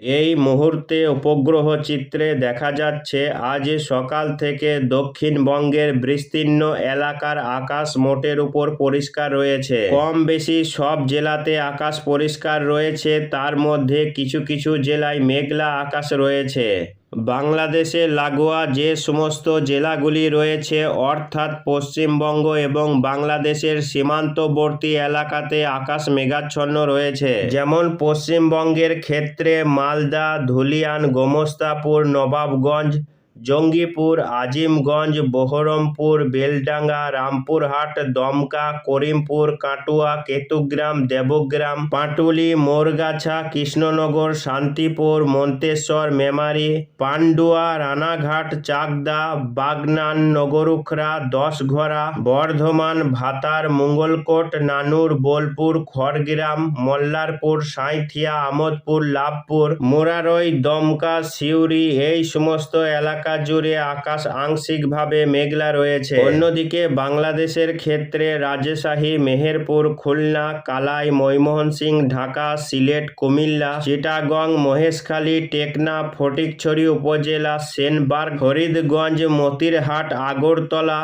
এই মুহূর্তে উপগ্রহ চিত্রে দেখা যাচ্ছে আজ সকাল থেকে দক্ষিণবঙ্গের বিস্তীর্ণ এলাকার আকাশ মোটের উপর পরিষ্কার রয়েছে। কম বেশি সব জেলাতে আকাশ পরিষ্কার রয়েছে, তার মধ্যে কিছু কিছু জেলায় মেঘলা আকাশ রয়েছে। বাংলাদেশে লাগোয়া যে সমস্ত জেলাগুলি রয়েছে, অর্থাৎ পশ্চিমবঙ্গ এবং বাংলাদেশের সীমান্তবর্তী এলাকাতে আকাশ মেঘাচ্ছন্ন রয়েছে। যেমন পশ্চিমবঙ্গের ক্ষেত্রে মালদা, ধুলিয়ান, গোমস্তাপুর, নবাবগঞ্জ জঙ্গিপুর, আজিমগঞ্জ, বহরমপুর, বেলডাঙ্গা, রামপুরহাট, দমকা, করিমপুর, কাটুয়া, কেতুগ্রাম, দেবগ্রাম, পাটুলি, মোরগাছা, কৃষ্ণনগর, শান্তিপুর, মন্তেশ্বর, মেমারি, পান্ডুয়া, রানাঘাট, চাকদা, বাগনান, নগরুখরা, দশঘরা, বর্ধমান, ভাতার, মঙ্গলকোট, নানুর, বোলপুর, খড়গ্রাম, মল্লারপুর, সাঁইথিয়া, আমোদপুর, লাভপুর, মোরারই, দমকা, সিউড়ি, এই সমস্ত এলাকা জুড়ে আকাশ আংশিকভাবে মেঘলা রয়েছে। অন্যদিকে বাংলাদেশের ক্ষেত্রে রাজশাহী, মেহেরপুর, খুলনা, কালাই ময়মোহনসিং ঢাকা, সিলেট, কুমিল্লা, চিটাগং, মহেশখালী, টেকনা, ফটিকছড়ি উপজেলা, সেনবার্গ, ফরিদগঞ্জ, মতিরহাট, আগরতলা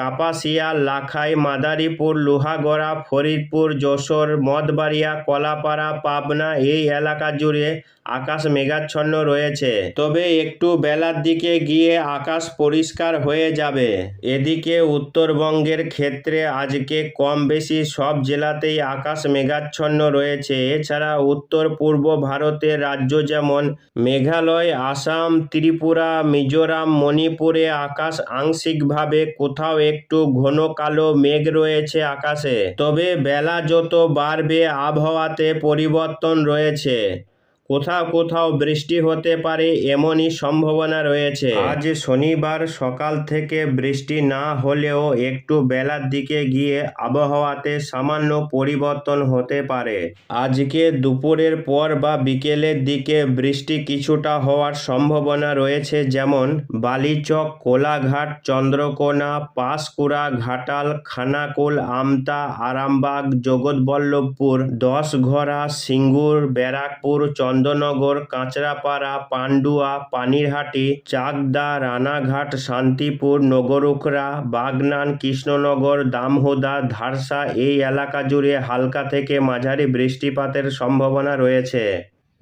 কাপাসিয়া, লাখাই, মাদারীপুর, লোহাগড়া, ফরিদপুর, যশোর, মদবাড়িয়া, কলাপাড়া, পাবনা এই এলাকা জুড়ে আকাশ মেঘাচ্ছন্ন রয়েছে। তবে একটু বেলার দিকে গিয়ে আকাশ পরিষ্কার হয়ে যাবে। এদিকে উত্তরবঙ্গের ক্ষেত্রে আজকে কম বেশি সব জেলাতেই আকাশ মেঘাচ্ছন্ন রয়েছে। এছাড়া উত্তর পূর্ব ভারতের রাজ্য যেমন মেঘালয়, আসাম, ত্রিপুরা, মিজোরাম, মণিপুরে আকাশ আংশিকভাবে কোথাও একটু ঘন কালো মেঘ রয়েছে আকাশে তবে বেলা যত বাড়বে আবহাওয়াতে পরিবর্তন রয়েছে। কোথাও কোথাও বৃষ্টি হতে পারে এমনই সম্ভাবনা রয়েছে। আজ শনিবার সকাল থেকে বৃষ্টি না হলেও একটু বেলার দিকে গিয়ে আবহাওয়াতে সামান্য পরিবর্তন হতে পারে। আজকে দুপুরের পর বা বিকেলের দিকে বৃষ্টি কিছুটা হওয়ার সম্ভাবনা রয়েছে যেমন বালিচক কোলাঘাট চন্দ্রকোনা পাঁশকুড়া ঘাটাল খানাকুল আমতা আরামবাগ জগৎবল্লভপুর দশঘরা সিঙ্গুর ব্যারাকপুর চন্দননগর কাঁচরাপাড়া, পান্ডুয়া, পানিরহাটি, চাকদা, রানাঘাট, শান্তিপুর, নগরুখরা, বাগনান, কৃষ্ণনগর, দামহোদা, ধারসা এই এলাকা জুড়ে হালকা থেকে মাঝারি বৃষ্টিপাতের সম্ভাবনা রয়েছে।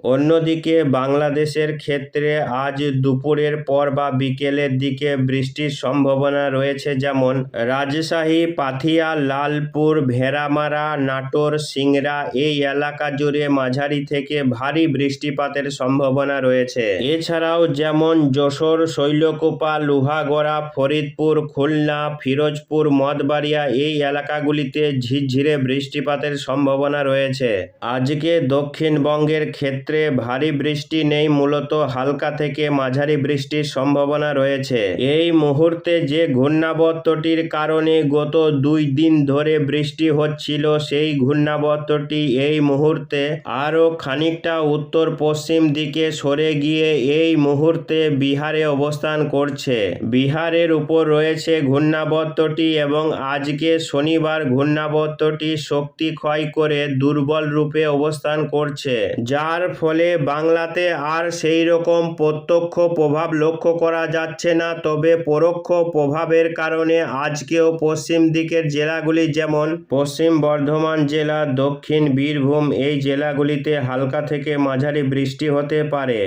অন্যদিকে বাংলাদেশের ক্ষেত্রে আজ দুপুরের পর বা বিকেলের দিকে বৃষ্টির সম্ভাবনা রয়েছে, যেমন রাজশাহী, পাথিয়া, লালপুর, ভেড়ামারা, নাটোর, সিংড়া এই এলাকা জুড়ে মাঝারি থেকে ভারী বৃষ্টিপাতের সম্ভাবনা রয়েছে। এছাড়াও যেমন যশোর, শৈলকোপা, লোহাগড়া, ফরিদপুর, খুলনা, ফিরোজপুর মদবাড়িয়া এই এলাকাগুলিতে ঝিরঝিরে বৃষ্টিপাতের সম্ভাবনা রয়েছে। আজকে দক্ষিণবঙ্গের ক্ষেত্রে ভারী বৃষ্টি নেই, মূলত হালকা থেকে মাঝারি বৃষ্টির সম্ভাবনা রয়েছে। এই মুহূর্তে যে ঘূর্ণাবর্তটির কারণে গত দুই দিন ধরে বৃষ্টি হচ্ছিল, সেই ঘূর্ণাবর্তটি এই মুহূর্তে আরও খানিকটা উত্তর পশ্চিম দিকে সরে গিয়ে এই মুহূর্তে বিহারে অবস্থান করছে। বিহারের উপর রয়েছে ঘূর্ণাবর্তটি এবং আজকে শনিবার ঘূর্ণাবর্তটি শক্তি ক্ষয় করে দুর্বল রূপে অবস্থান করছে, যার ফলে বাংলাতে আর সেই রকম প্রত্যক্ষ প্রভাব লক্ষ্য করা যাচ্ছে না। তবে পরোক্ষ প্রভাবের কারণে আজকেও পশ্চিম দিকের জেলাগুলি যেমন পশ্চিম বর্ধমান জেলা, দক্ষিণ বীরভূম এই জেলাগুলিতে হালকা থেকে মাঝারি বৃষ্টি হতে পারে।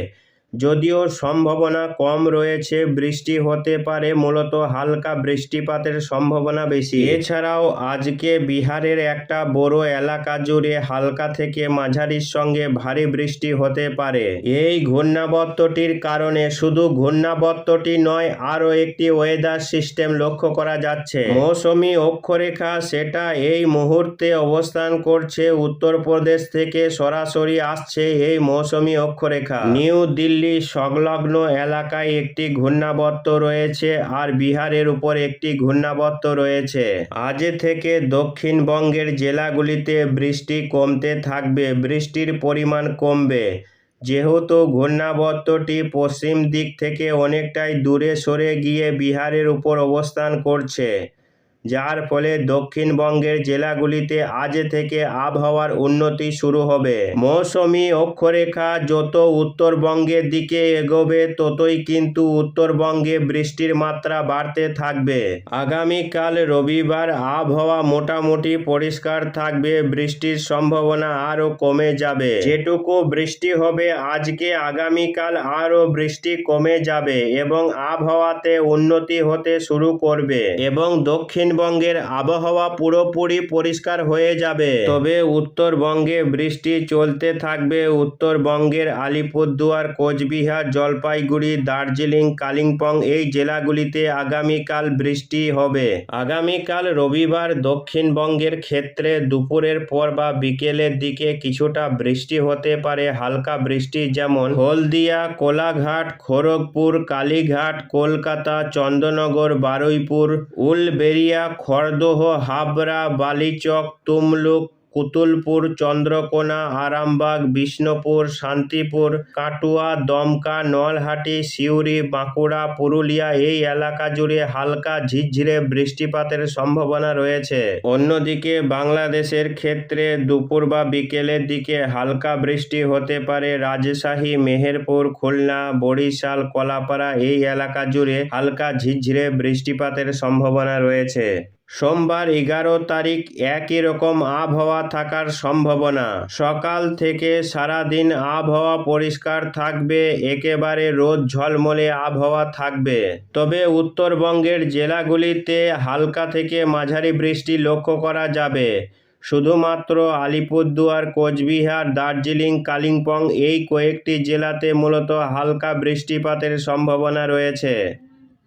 যদিও সম্ভাবনা কম রয়েছে, বৃষ্টি হতে পারে, মূলত হালকা বৃষ্টিপাতের সম্ভাবনা বেশি। এছাড়াও আজকে বিহারের একটা বড় এলাকা জুড়ে হালকা থেকে মাঝারির সঙ্গে ভারী বৃষ্টি হতে পারে। এই ঘূর্ণাবর্তটির কারণে শুধু ঘূর্ণাবর্তটি নয়, আরও একটি ওয়েদার সিস্টেম লক্ষ্য করা যাচ্ছে। মৌসুমি অক্ষরেখা সেটা এই মুহূর্তে অবস্থান করছে, উত্তরপ্রদেশ থেকে সরাসরি আসছে এই মৌসুমি অক্ষরেখা। নিউ দিল্লি সংলগ্ন এলাকায় একটি ঘূর্ণাবর্ত রয়েছে আর বিহারের উপর একটি ঘূর্ণাবর্ত রয়েছে। আজ থেকে দক্ষিণবঙ্গের জেলাগুলিতে বৃষ্টি কমতে থাকবে, বৃষ্টির পরিমাণ কমবে। যেহেতু ঘূর্ণাবর্তটি পশ্চিম দিক থেকে অনেকটাই দূরে সরে গিয়ে বিহারের উপর অবস্থান করছে। যার ফলে দক্ষিণবঙ্গের জেলাগুলিতে আজ থেকে আবহাওয়ার উন্নতি শুরু হবে। মৌসুমী অক্ষরেখা যত উত্তরবঙ্গের দিকে এগোবে, ততই কিন্তু উত্তরবঙ্গে বৃষ্টির মাত্রা বাড়তে থাকবে। আগামীকাল রবিবার আবহাওয়া মোটামুটি পরিষ্কার থাকবে, বৃষ্টির সম্ভাবনা আরও কমে যাবে। যেটুকু বৃষ্টি হবে, আজকে আগামীকাল আরও বৃষ্টি কমে যাবে এবং আবহাওয়াতে উন্নতি হতে শুরু করবে। এবং দক্ষিণবঙ্গের আবহাওয়া পুরোপুরি পরিষ্কার হয়ে যাবে। তবে উত্তরবঙ্গে বৃষ্টি চলতে থাকবে। উত্তরবঙ্গের আলিপুরদুয়ার, কোচবিহার, জলপাইগুড়ি, দার্জিলিং, কালিম্পং এই জেলাগুলিতে আগামীকাল বৃষ্টি হবে। আগামীকাল রবিবার দক্ষিণবঙ্গের ক্ষেত্রে দুপুরের পর বা বিকেলের দিকে কিছুটা বৃষ্টি হতে পারে। হালকা বৃষ্টি যেমন হলদিয়া, কোলাঘাট, খড়গপুর, কালীঘাট, কলকাতা, চন্দ্রনগর, বারুইপুর, উলবেরিয়া খড়দহ হাবড়া বালিচক তুমলুক কুতুলপুর, চন্দ্রকোনা, আরামবাগ, বিষ্ণুপুর, শান্তিপুর, কাটুয়া, দমকা, নলহাটি, সিউড়ি, বাঁকুড়া, পুরুলিয়া এই এলাকা জুড়ে হালকা ঝিরঝিরে বৃষ্টিপাতের সম্ভাবনা রয়েছে। অন্যদিকে বাংলাদেশের ক্ষেত্রে দুপুর বা বিকেলের দিকে হালকা বৃষ্টি হতে পারে রাজশাহী, মেহেরপুর, খুলনা, বরিশাল, কলাপাড়া এই এলাকা জুড়ে হালকা ঝিরঝিরে বৃষ্টিপাতের সম্ভাবনা রয়েছে। সোমবার এগারো তারিখ একই রকম আবহাওয়া থাকার সম্ভাবনা। সকাল থেকে সারাদিন আবহাওয়া পরিষ্কার থাকবে, একেবারে রোদ ঝলমলে আবহাওয়া থাকবে। তবে উত্তরবঙ্গের জেলাগুলিতে হালকা থেকে মাঝারি বৃষ্টি লক্ষ্য করা যাবে। শুধুমাত্র আলিপুরদুয়ার, কোচবিহার, দার্জিলিং, কালিম্পং এই কয়েকটি জেলাতে মূলত হালকা বৃষ্টিপাতের সম্ভাবনা রয়েছে।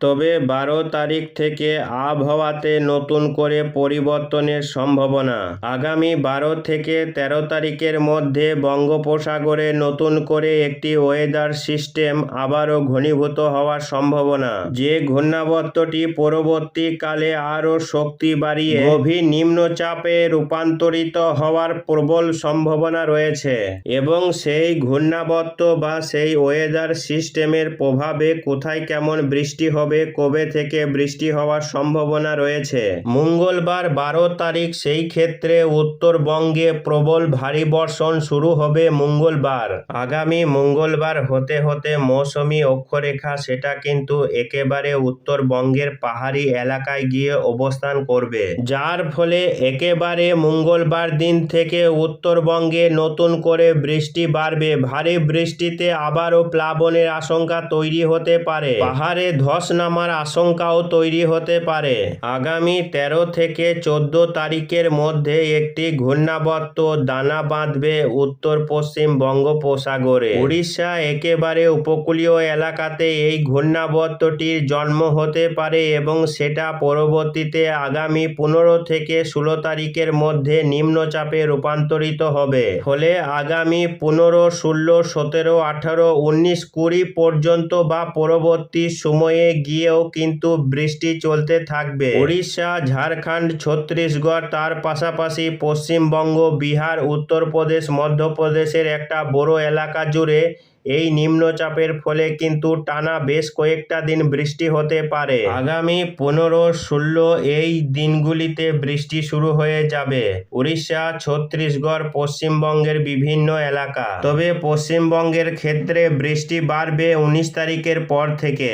তবে বারো তারিখ থেকে আবহাওয়াতে নতুন করে পরিবর্তনের সম্ভাবনা। আগামী বারো থেকে তেরো তারিখের মধ্যে বঙ্গোপসাগরে নতুন করে একটি ওয়েদার সিস্টেম আবারও ঘনীভূত হওয়ার সম্ভাবনা। যে ঘূর্ণাবর্তটি পরবর্তীকালে আরও শক্তি বাড়িয়ে গভীর নিম্নচাপে রূপান্তরিত হওয়ার প্রবল সম্ভাবনা রয়েছে এবং সেই ঘূর্ণাবর্ত বা সেই ওয়েদার সিস্টেমের প্রভাবে কোথায় কেমন বৃষ্টি হবে কবে থেকে বৃষ্টি হওয়ার সম্ভাবনা রয়েছে? মঙ্গলবার বারো তারিখ সেই ক্ষেত্রে উত্তরবঙ্গে প্রবল ভারী বর্ষণ শুরু হবে মঙ্গলবার। আগামী মঙ্গলবার হতে হতে মৌসুমি অক্ষরেখা সেটা কিন্তু একেবারে উত্তরবঙ্গের পাহাড়ি এলাকায় গিয়ে অবস্থান করবে। যার ফলে একেবারে মঙ্গলবার দিন থেকে উত্তরবঙ্গে নতুন করে বৃষ্টি বাড়বে। ভারী বৃষ্টিতে আবারও প্লাবনের আশঙ্কা তৈরি হতে পারে। পাহাড়ে ধস নামার আশঙ্কাও তৈরি হতে পারে। আগামী তেরো থেকে চোদ্দ তারিখের মধ্যে একটি ঘূর্ণাবর্ত দানা বাঁধবে উত্তর পশ্চিম বঙ্গোপসাগরে। উড়িষ্যা একেবারে উপকূলীয় এলাকাতে এই ঘূর্ণাবর্তটির জন্ম হতে পারে এবং সেটা পরবর্তীতে আগামী পনেরো থেকে ষোলো তারিখের মধ্যে নিম্নচাপে রূপান্তরিত হবে। ফলে আগামী পনেরো, ষোলো, সতেরো, আঠারো, উনিশ, কুড়ি পর্যন্ত বা পরবর্তী সময়ে গিয়েও কিন্তু বৃষ্টি চলতে থাকবে। উড়িষ্যা ঝাড়খণ্ড, ছত্তিশগড়, তার পাশাপাশি পশ্চিমবঙ্গ, বিহার, উত্তরপ্রদেশ, মধ্যপ্রদেশের একটা বড় এলাকা জুড়ে এই নিম্নচাপের ফলে কিন্তু টানা বেশ কয়েকটা দিন বৃষ্টি হতে পারে। আগামী পনেরো, ষোলো এই দিনগুলিতে বৃষ্টি শুরু হয়ে যাবে। উড়িষ্যা ছত্তিশগড়, পশ্চিমবঙ্গের বিভিন্ন এলাকা। তবে পশ্চিমবঙ্গের ক্ষেত্রে বৃষ্টি বাড়বে উনিশ তারিখের পর থেকে।